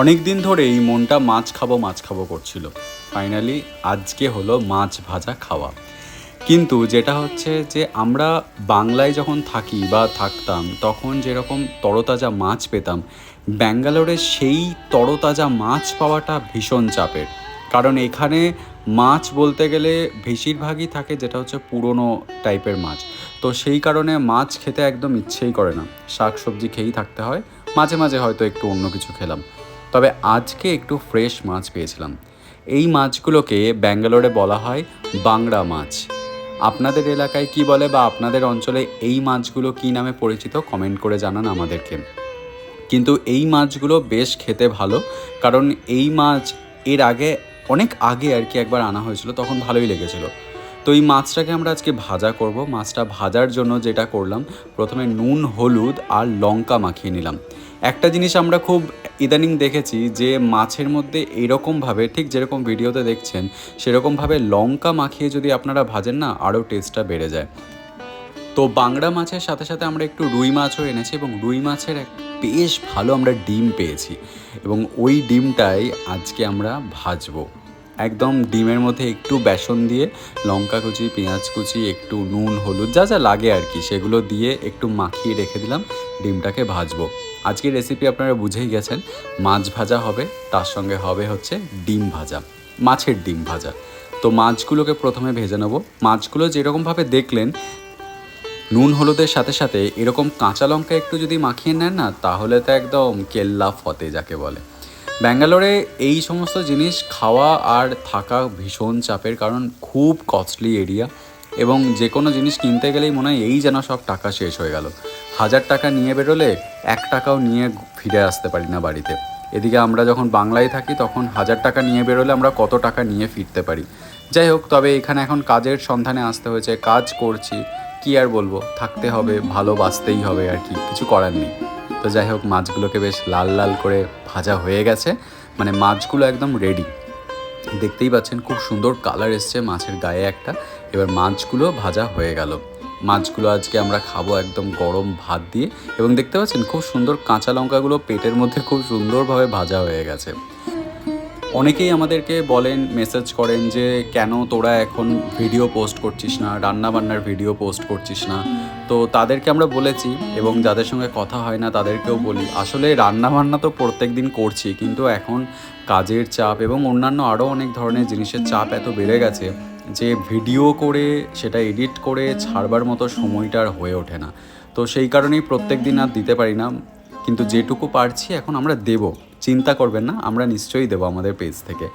অনেক দিন ধরেই মনটা মাছ খাব মাছ খাব করছিল। ফাইনালি আজকে হলো মাছ ভাজা খাওয়া। কিন্তু যেটা হচ্ছে যে আমরা বাংলায় যখন থাকি বা থাকতাম, তখন যেরকম তরতাজা মাছ পেতাম, ব্যাঙ্গালোরে সেই তরতাজা মাছ পাওয়াটা ভীষণ চাপের। কারণ এখানে মাছ বলতে গেলে বেশিরভাগই থাকে যেটা হচ্ছে পুরনো টাইপের মাছ। তো সেই কারণে মাছ খেতে একদম ইচ্ছেই করে না। শাক সবজি খেয়েই থাকতে হয়। মাঝে মাঝে হয়তো একটু অন্য কিছু খেলাম। তবে আজকে একটু ফ্রেশ মাছ পেয়েছিলাম। এই মাছগুলোকে ব্যাঙ্গালোরে বলা হয় বাংলা মাছ। আপনাদের এলাকায় কি বলে বা আপনাদের অঞ্চলে এই মাছগুলো কী নামে পরিচিত কমেন্ট করে জানান আমাদেরকে। কিন্তু এই মাছগুলো বেশ খেতে ভালো, কারণ এই মাছ এর আগে, অনেক আগে আর কি একবার আনা হয়েছিল, তখন ভালোই লেগেছিল। তো এই মাছটাকে আমরা আজকে ভাজা করব। মাছটা ভাজার জন্য যেটা করলাম, প্রথমে নুন, হলুদ আর লঙ্কা মাখিয়ে নিলাম। একটা জিনিস আমরা খুব ইদানিং দেখেছি যে মাছের মধ্যে এরকমভাবে, ঠিক যেরকম ভিডিওতে দেখছেন, সেরকমভাবে লঙ্কা মাখিয়ে যদি আপনারা ভাজেন না, আরও টেস্টটা বেড়ে যায়। তো বাংলা মাছের সাথে সাথে আমরা একটু রুই মাছও এনেছি এবং রুই মাছের এক বেশ ভালো আমরা ডিম পেয়েছি এবং ওই ডিমটাই আজকে আমরা ভাজবো। একদম ডিমের মধ্যে একটু বেসন দিয়ে লঙ্কা কুচি, পেঁয়াজ কুচি, একটু নুন, হলুদ, যা যা লাগে আর কি, সেগুলো দিয়ে একটু মাখিয়ে রেখে দিলাম, ডিমটাকে ভাজবো। আজকের রেসিপি আপনারা বুঝেই গেছেন, মাছ ভাজা হবে, তার সঙ্গে হবে হচ্ছে ডিম ভাজা, মাছের ডিম ভাজা। তো মাছগুলোকে প্রথমে ভেজে নেব। মাছগুলো যেরকমভাবে দেখলেন, নুন হলুদের সাথে সাথে এরকম কাঁচা লঙ্কা একটু যদি মাখিয়ে নেন না, তাহলে তো একদম কেল্লা ফতে যাকে বলে। ব্যাঙ্গালোরে এই সমস্ত জিনিস খাওয়া আর থাকা ভীষণ চাপের কারণ, খুব কস্টলি এরিয়া এবং যে কোনো জিনিস কিনতে গেলেই মনে হয় এই যেন সব টাকা শেষ হয়ে গেল। হাজার টাকা নিয়ে বেরোলে এক টাকাও নিয়ে ফিরে আসতে পারি না বাড়িতে। এদিকে আমরা যখন বাংলায় থাকি, তখন হাজার টাকা নিয়ে বেরোলে আমরা কত টাকা নিয়ে ফিরতে পারি। যাই হোক, তবে এখানে এখন কাজের সন্ধানে আসতে হয়েছে। কাজ করছি, কি আর বলব? থাকতে হবে, ভালোবাসতেই হবে আর কি, কিছু করার নেই। তো যাই হোক, মাছগুলোকে বেশ লাল লাল করে ভাজা হয়ে গেছে। মানে মাছগুলো একদম রেডি দেখতেই পাচ্ছেন, খুব সুন্দর কালার এসছে মাছের গায়ে একটা। এবার মাছগুলো ভাজা হয়ে গেল। মাছগুলো আজকে আমরা খাব একদম গরম ভাত দিয়ে। এবং দেখতে পাচ্ছেন, খুব সুন্দর কাঁচা লঙ্কাগুলো পেটের মধ্যে খুব সুন্দরভাবে ভাজা হয়ে গেছে। অনেকেই আমাদেরকে বলেন মেসেজ করেন যে, কেন তোরা এখন ভিডিও পোস্ট করছিস না? রান্না বান্নার ভিডিও পোস্ট করছিস না? তো তাদেরকে আমরা বলেছি, এবং যাদের সঙ্গে কথা হয় না, তাদেরকেও বলি, আসলে রান্না বান্না তো প্রত্যেক দিন করছি, কিন্তু এখন কাজের চাপ এবং অন্যান্য আরও অনেক ধরনের জিনিসের চাপ এত বেড়ে গেছে যে ভিডিও করে সেটা এডিট করে ছাড়বার মতো সময়টা আর হয়ে ওঠে না। তো সেই কারণেই প্রত্যেক দিন আর দিতে পারি না। কিন্তু যেটুকু পারছি এখন আমরা দেব। চিন্তা করবেন না আমরা নিশ্চয়ই দেবো আমাদের পেজ থেকে।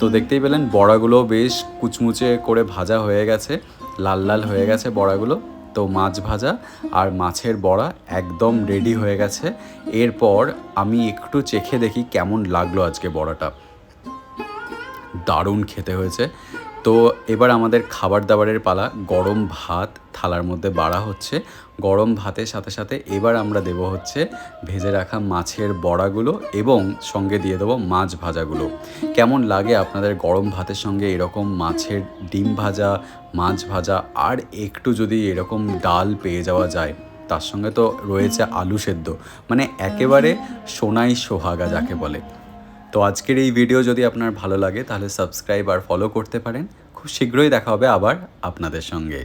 তো দেখতেই পেলেন বড়াগুলো বেশ কুচমুচে করে ভাজা হয়ে গেছে। লাল লাল হয়ে গেছে বড়াগুলো। তো মাছ ভাজা আর মাছের বড়া একদম রেডি হয়ে গেছে। এরপর আমি একটু চেখে দেখি কেমন লাগল আজকে বড়াটা। দারুণ খেতে হয়েছে। তো এবার আমাদের খাবার দাবারের পালা, গরম ভাত থালার মধ্যে বাড়া হচ্ছে। গরম ভাতের সাথে সাথে এবার আমরা দেব হচ্ছে ভেজে রাখা মাছের বড়াগুলো এবং সঙ্গে দিয়ে দেবো মাছ ভাজাগুলো। কেমন লাগে আপনাদের গরম ভাতের সঙ্গে এরকম মাছের ডিম ভাজা, মাছ ভাজা? আর একটু যদি এরকম ডাল পেয়ে যাওয়া যায়, তার সঙ্গে তো রয়েছে আলু সেদ্ধ। মানে একেবারে সোনাই সোহাগা যাকে বলে। তো আজকের এই ভিডিও যদি আপনার ভালো লাগে, তাহলে সাবস্ক্রাইব আর ফলো করতে পারেন। খুব শীঘ্রই দেখা হবে আবার আপনাদের সঙ্গে।